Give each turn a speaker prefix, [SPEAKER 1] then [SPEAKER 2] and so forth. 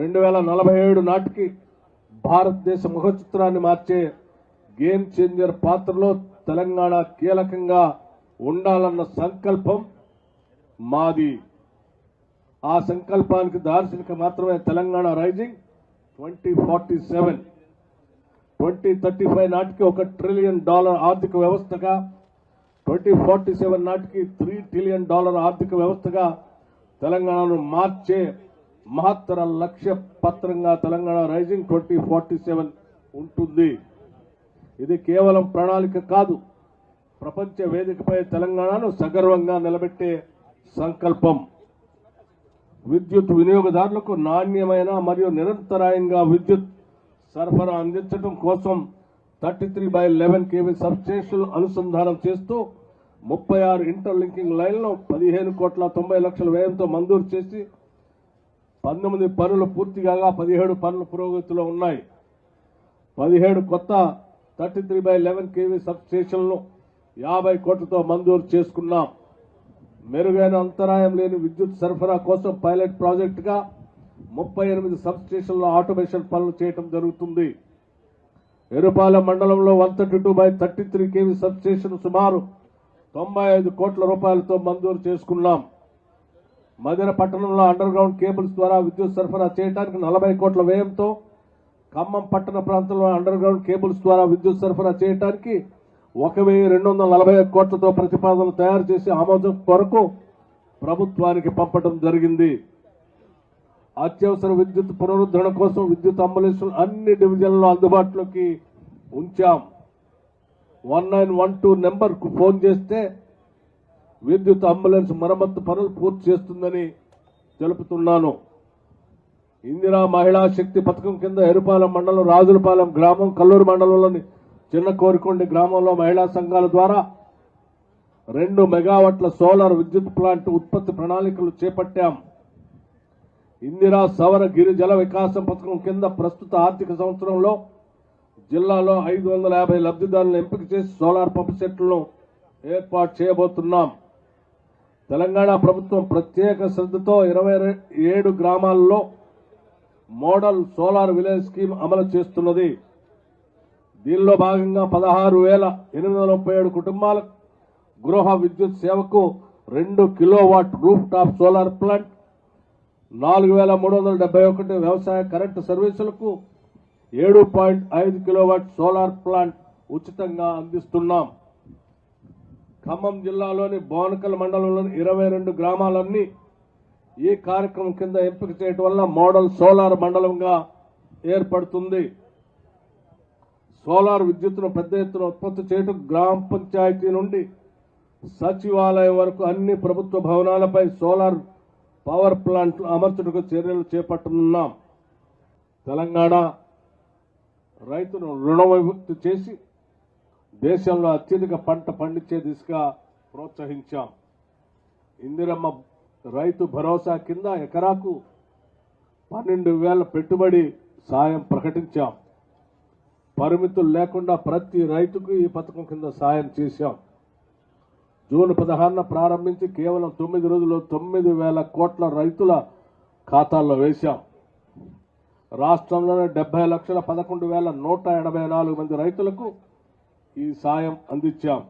[SPEAKER 1] రెండు వేల నలభై ఏడు నాటికి భారతదేశ ముఖచిత్రాన్ని మార్చే గేమ్ చేంజర్ పాత్రలో తెలంగాణ కీలకంగా ఉండాలన్న సంకల్పం మాది. ఆ సంకల్పానికి దార్శనిక మాత్రమే Telangana rising twenty forty seven. Twenty thirty five నాటికి ఒక ట్రిలియన్ డాలర్ ఆర్థిక వ్యవస్థగా ట్వంటీ ఫార్టీ సెవెన్ నాటికి త్రీ ట్రిలియన్ డాలర్ ఆర్థిక వ్యవస్థగా తెలంగాణను మార్చే మహత్తర లక్ష్య పత్రంగా Telangana rising twenty forty seven ఉంటుంది. ఇది కేవలం ప్రణాళిక కాదు. ప్రపంచ వేదికపై తెలంగాణను సగర్వంగా నిలబెట్టే సంకల్పం. విద్యుత్ వినియోగదారులకు నాణ్యమైన మరియు నిరంతరాయంగా విద్యుత్ సరఫరా అందించడం కోసం thirty three by eleven KV సబ్స్టేషన్లు అనుసంధానం చేస్తూ ముప్పై ఆరు ఇంటర్లింకింగ్ లైన్లను పదిహేను కోట్ల తొంభై లక్షల వ్యయంతో మంజూరు చేసి పంతొమ్మిది పనులు పూర్తి కాగా పదిహేడు పనులు పురోగతిలో ఉన్నాయి. పదిహేడు కొత్త thirty three by eleven KV సబ్స్టేషన్లను యాభై కోట్లతో మంజూరు చేసుకున్నాం. మెరుగైన అంతరాయం లేని విద్యుత్ సరఫరా కోసం పైలట్ ప్రాజెక్టుగా ముప్పై ఎనిమిది సబ్ స్టేషన్ల ఆటోమేషన్ పనులు చేయడం జరుగుతుంది. ఎరుపాలెం మండలంలో one thirty two by thirty three KV substation సుమారు తొంభై ఐదు కోట్ల రూపాయలతో మంజూరు చేసుకున్నాం. మదిర పట్టణంలో అండర్ గ్రౌండ్ కేబుల్స్ ద్వారా విద్యుత్ సరఫరా చేయడానికి నలభై కోట్ల వ్యయంతో ఖమ్మం పట్టణ ప్రాంతంలో అండర్ గ్రౌండ్ కేబుల్స్ ద్వారా విద్యుత్ సరఫరా చేయడానికి ఒక వెయ్యి రెండు వందల నలభై కోట్లతో ప్రతిపాదనలు తయారు చేసి ఆమోదం కొరకు ప్రభుత్వానికి పంపడం జరిగింది. అత్యవసర విద్యుత్ పునరుద్ధరణ కోసం విద్యుత్ అంబులెన్సులు అన్ని డివిజన్లలో అందుబాటులోకి ఉంచాం. వన్ నైన్ వన్ టూ నెంబర్కు ఫోన్ చేస్తే విద్యుత్ అంబులెన్స్ మరమ్మత్తు పనులు పూర్తి చేస్తుందని తెలుపుతున్నాను. ఇందిరా మహిళా శక్తి పథకం కింద ఎరుపాలెం మండలం రాజులపాలెం గ్రామం కల్లూరు మండలంలోని చిన్న కోరికొండి గ్రామంలో మహిళా సంఘాల ద్వారా రెండు మెగావాట్ల సోలార్ విద్యుత్ ప్లాంట్ ఉత్పత్తి ప్రణాళికలు చేపట్టాం. ఇందిరా సవర గిరిజల వికాసం పథకం కింద ప్రస్తుత ఆర్థిక సంవత్సరంలో జిల్లాలో ఐదు వందల యాభై లబ్ధిదారులను ఎంపిక చేసి సోలార్ పంప్ సెట్లను ఏర్పాటు చేయబోతున్నాం. తెలంగాణ ప్రభుత్వం ప్రత్యేక శ్రద్ధతో ఇరవై ఏడు గ్రామాల్లో మోడల్ సోలార్ విలేజ్ స్కీమ్ అమలు చేస్తున్నది. దీనిలో భాగంగా పదహారు వేల ఎనిమిది వందల ముప్పై ఏడు కుటుంబాలకు గృహ విద్యుత్ సేవకు రెండు kilowatt roof top solar plant నాలుగు వేల మూడు వందల డెబ్బై ఒకటి వ్యవసాయ కరెంటు సర్వీసులకు ఏడు పాయింట్ ఐదు కిలోవాట్ సోలార్ ప్లాంట్ ఉచితంగా అందిస్తున్నాం. ఖమ్మం జిల్లాలోని బోనకల్ మండలంలోని ఇరవై రెండు గ్రామాలన్నీ ఈ కార్యక్రమం కింద ఎంపిక చేయడం వల్ల మోడల్ సోలార్ మండలంగా ఏర్పడుతుంది. సోలార్ విద్యుత్తును పెద్ద ఎత్తున ఉత్పత్తి చేయడం గ్రామ పంచాయతీ నుండి సచివాలయం వరకు అన్ని ప్రభుత్వ భవనాలపై సోలార్ పవర్ ప్లాంట్లు అమర్చుటకు చర్యలు చేపట్టనున్నాం. తెలంగాణ రైతును రుణ విముక్తి చేసి దేశంలో అత్యధిక పంట పండించే దిశగా ప్రోత్సహించాం. ఇందిరమ్మ రైతు భరోసా కింద ఎకరాకు పన్నెండు వేల పెట్టుబడి సాయం ప్రకటించాం. పరిమితులు లేకుండా ప్రతి రైతుకు ఈ పథకం కింద సాయం చేశాం. జూన్ పదహారున ప్రారంభించి కేవలం తొమ్మిది రోజులు తొమ్మిది వేల కోట్ల రైతుల ఖాతాల్లో వేశాం. రాష్ట్రంలోనే డెబ్బై లక్షల పదకొండు వేల నూట ఎనభై నాలుగు మంది రైతులకు ఈ సాయం అందించాం.